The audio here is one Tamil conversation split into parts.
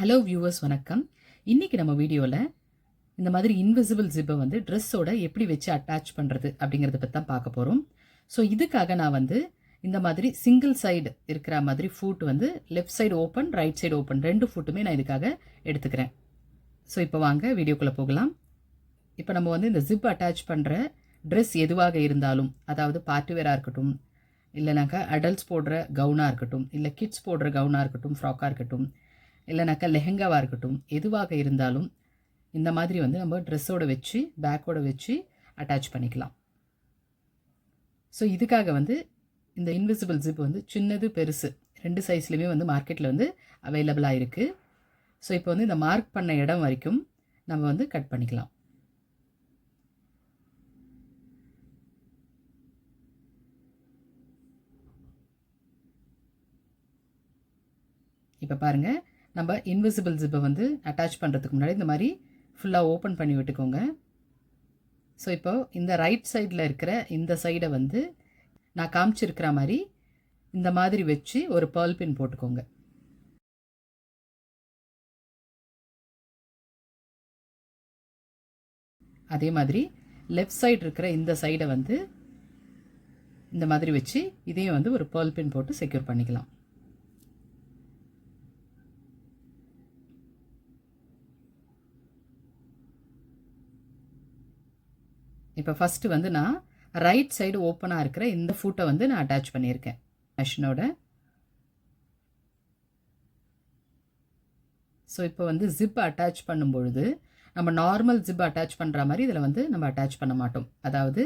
ஹலோ வியூவர்ஸ் வணக்கம். இன்னைக்கு நம்ம வீடியோவில் இந்த மாதிரி இன்விசிபிள் ஜிப்பை வந்து ட்ரெஸ்ஸோட எப்படி வச்சு அட்டாச் பண்ணுறது அப்படிங்கிறத பற்றி தான் பார்க்க போகிறோம் ஸோ இதுக்காக நான் வந்து இந்த மாதிரி சிங்கிள் சைடு இருக்கிற மாதிரி ஃபுட் வந்து left side open right side open ரெண்டு ஃபுட்டுமே நான் இதுக்காக எடுத்துக்கிறேன். ஸோ இப்போ வாங்க வீடியோக்குள்ளே போகலாம். இப்போ நம்ம வந்து இந்த ஜிப் அட்டாச் பண்ணுற ட்ரெஸ் எதுவாக இருந்தாலும் அதாவது பார்ட்டி வேராக இருக்கட்டும் இல்லைனாக்கா அடல்ட்ஸ் போடுற கவுனாக இருக்கட்டும் இல்லை கிட்ஸ் போடுற கவுனாக இருக்கட்டும் ஃப்ராக்காக இருக்கட்டும் இல்லைனாக்கா லெஹெங்காவாக இருக்கட்டும் எதுவாக இருந்தாலும் இந்த மாதிரி வந்து நம்ம ட்ரெஸ்ஸோட வச்சு பேக்கோட வச்சு அட்டாச் பண்ணிக்கலாம். ஸோ இதுக்காக வந்து இந்த இன்விசிபிள் ஜிப் வந்து சின்னது பெருசு ரெண்டு சைஸ்லையுமே வந்து மார்க்கெட்டில் வந்து அவைலபிளாக இருக்குது ஸோ இப்போ வந்து இந்த மார்க் பண்ண இடம் வரைக்கும் நம்ம வந்து கட் பண்ணிக்கலாம். இப்போ பாருங்கள் நம்ம இன்விசிபிள் ஜிப்பை வந்து அட்டாச் பண்ணுறதுக்கு முன்னாடி இந்த மாதிரி ஃபுல்லாக ஓப்பன் பண்ணி விட்டுக்கோங்க. ஸோ இப்போ இந்த ரைட் சைடில் இருக்கிற இந்த சைடை வந்து நான் காமிச்சிருக்கிற மாதிரி இந்த மாதிரி வச்சு ஒரு பேர்ல் பின் போட்டுக்கோங்க. அதே மாதிரி லெஃப்ட் சைடு இருக்கிற இந்த சைடை வந்து இந்த மாதிரி வச்சு இதையும் வந்து ஒரு பேர்ல் பின் போட்டு செக்யூர் பண்ணிக்கலாம். இப்போ ஃபஸ்ட்டு வந்து நான் ரைட் சைடு ஓப்பனாக இருக்கிற இந்த ஃபுட்டை வந்து நான் அட்டாச் பண்ணியிருக்கேன். மெஷினோட ஸோ இப்போ வந்து ஜிப் அட்டாச் பண்ணும்பொழுது நம்ம நார்மல் ஜிப் அட்டாச் பண்ணுற மாதிரி இதில் வந்து நம்ம அட்டாச் பண்ண மாட்டோம். அதாவது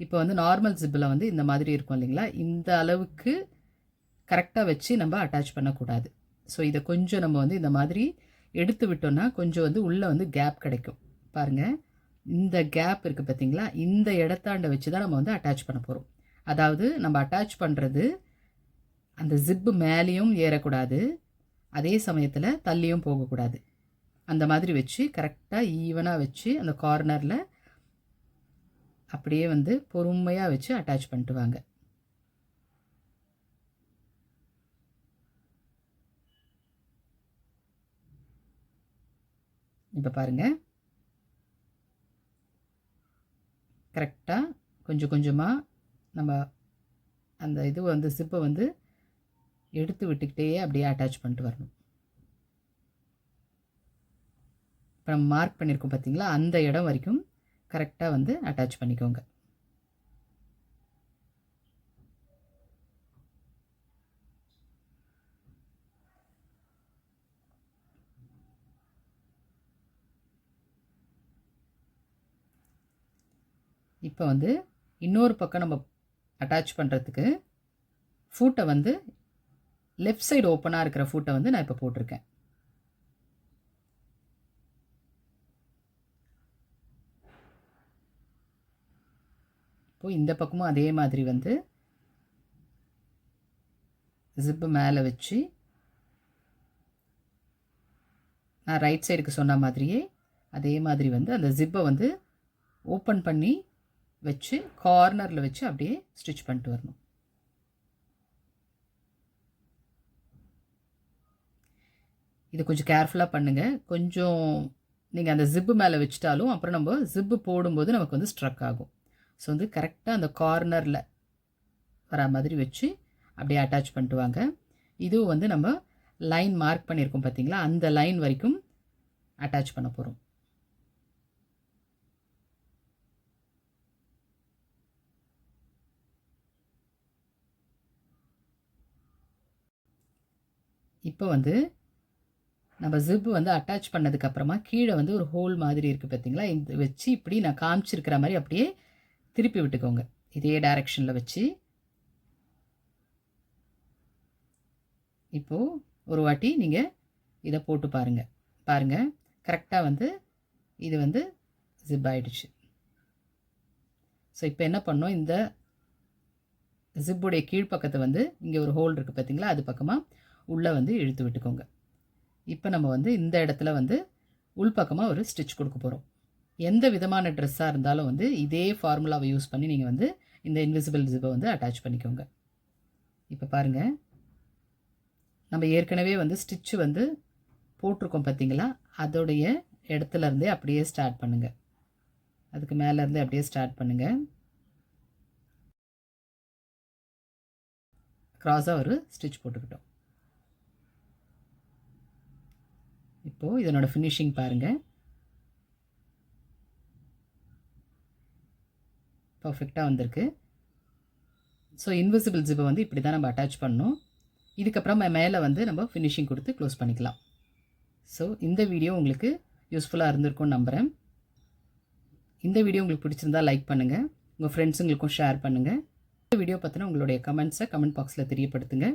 இப்போ வந்து நார்மல் ஜிப்பில் வந்து இந்த மாதிரி இருக்கும் இல்லைங்களா? இந்த அளவுக்கு கரெக்டாக வச்சு நம்ம அட்டாச் பண்ணக்கூடாது. ஸோ இதை கொஞ்சம் நம்ம வந்து இந்த மாதிரி எடுத்து விட்டோம்னா கொஞ்சம் வந்து உள்ளே வந்து கேப் கிடைக்கும். பாருங்கள் இந்த கேப் இருக்குது பார்த்தீங்களா இந்த இடத்தாண்ட வச்சு தான் நம்ம வந்து அட்டாச் பண்ண போகிறோம் அதாவது நம்ம அட்டாச் பண்ணுறது அந்த ஜிப்பு மேலேயும் ஏறக்கூடாது அதே சமயத்தில் தள்ளியும் போகக்கூடாது. அந்த மாதிரி வச்சு கரெக்டாக ஈவனாக வச்சு அந்த கார்னரில் அப்படியே வந்து பொறுமையாக வச்சு அட்டாச் பண்ணிட்டு வாங்க. இப்போ பாருங்கள் கரெக்டாக கொஞ்சம் கொஞ்சமாக நம்ம அந்த இது வந்து சிப்பை வந்து எடுத்து விட்டுக்கிட்டே அப்படியே அட்டாச் பண்ணிட்டு வரணும். இப்போ நம்ம மார்க் பண்ணியிருக்கோம் பார்த்தீங்களா அந்த இடம் வரைக்கும் கரெக்டாக வந்து அட்டாச் பண்ணிக்கோங்க. இப்போ வந்து இன்னொரு பக்கம் நம்ம அட்டாச் பண்ணுறதுக்கு ஃபூட்டை வந்து லெஃப்ட் சைடு ஓப்பனாக இருக்கிற ஃபூட்டை வந்து நான் இப்போ போட்டிருக்கேன். இப்போது இந்த பக்கமும் அதே மாதிரி வந்து ஜிப்பு மேலே வச்சு நான் ரைட் சைடுக்கு சொன்ன மாதிரியே அதே மாதிரி வந்து அந்த ஜிப்பை வந்து ஓப்பன் பண்ணி வச்சு கார்னரில் வச்சு அப்படியே ஸ்டிச் பண்ணிட்டு வரணும். இது கொஞ்சம் கேர்ஃபுல்லாக பண்ணுங்கள் கொஞ்சம் நீங்கள் அந்த ஜிப்பு மேலே வச்சுட்டாலும் அப்புறம் நம்ம ஜிப்பு போடும்போது நமக்கு வந்து ஸ்ட்ரக் ஆகும். ஸோ வந்து கரெக்டாக அந்த கார்னரில் வர மாதிரி வச்சு அப்படியே அட்டாச் பண்ணிட்டு வாங்க. இதுவும் வந்து நம்ம லைன் மார்க் பண்ணியிருக்கோம் பார்த்தீங்களா அந்த லைன் வரைக்கும் அட்டாச் பண்ண போகிறோம் இப்போ வந்து நம்ம ஜிப்பு வந்து அட்டாச் பண்ணதுக்கப்புறமா கீழே வந்து ஒரு ஹோல் மாதிரி இருக்குது பார்த்தீங்களா? இந்த வச்சு இப்படி நான் காமிச்சிருக்கிற மாதிரி அப்படியே திருப்பி விட்டுக்கோங்க. இதே டைரக்ஷனில் வச்சு. இப்போது ஒரு வாட்டி நீங்கள் இதை போட்டு பாருங்கள் பாருங்கள் கரெக்டாக வந்து இது வந்து ஜிப் ஆகிடுச்சு ஸோ இப்போ என்ன பண்ணோம்? இந்த ஜிப்புடைய கீழ்ப்பக்கத்தை வந்து இங்கே ஒரு ஹோல் இருக்குது பார்த்தீங்களா? அது பக்கமாக உள்ளே வந்து இழுத்து விட்டுக்கோங்க. இப்போ நம்ம வந்து இந்த இடத்துல வந்து உள்பக்கமாக ஒரு ஸ்டிச் கொடுக்க போகிறோம். எந்த விதமான ட்ரெஸ்ஸாக இருந்தாலும் வந்து இதே ஃபார்முலாவை யூஸ் பண்ணி நீங்கள் வந்து இந்த இன்விசிபிள் ஜிப்பை வந்து அட்டாச் பண்ணிக்கோங்க. இப்போ பாருங்கள் நம்ம ஏற்கனவே வந்து ஸ்டிச்சு வந்து போட்டிருக்கோம் பார்த்தீங்களா? அதோடைய இடத்துல இருந்தே அப்படியே ஸ்டார்ட் பண்ணுங்கள் அதுக்கு மேலேருந்தே அப்படியே ஸ்டார்ட் பண்ணுங்கள் க்ராஸாக ஒரு ஸ்டிச் போட்டுக்கிட்டோம். இப்போது இதனோட ஃபினிஷிங் பாருங்கள் பர்ஃபெக்டாக வந்திருக்கு. ஸோ இன்விசிபிள் ஜிப்பை வந்து இப்படி தான் நம்ம அட்டாச் பண்ணணும். இதுக்கப்புறம் மேலே வந்து நம்ம ஃபினிஷிங் கொடுத்து க்ளோஸ் பண்ணிக்கலாம். ஸோ இந்த வீடியோ உங்களுக்கு யூஸ்ஃபுல்லாக இருந்திருக்கும்னு நம்புகிறேன் இந்த வீடியோ உங்களுக்கு பிடிச்சிருந்தா லைக் பண்ணுங்கள் உங்கள் ஃப்ரெண்ட்ஸுங்களுக்கும் ஷேர் பண்ணுங்கள் இந்த வீடியோ பற்றின உங்களுடைய கமெண்ட்ஸை கமெண்ட் பாக்ஸில் தெரியப்படுத்துங்க.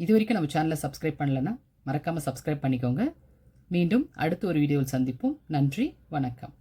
இது வரைக்கும் நம்ம சேனலை சப்ஸ்கிரைப் பண்ணலைன்னா மறக்காமல் சப்ஸ்கிரைப் பண்ணிக்கோங்க. மீண்டும் அடுத்து ஒரு வீடியோவில் சந்திப்போம். நன்றி வணக்கம்.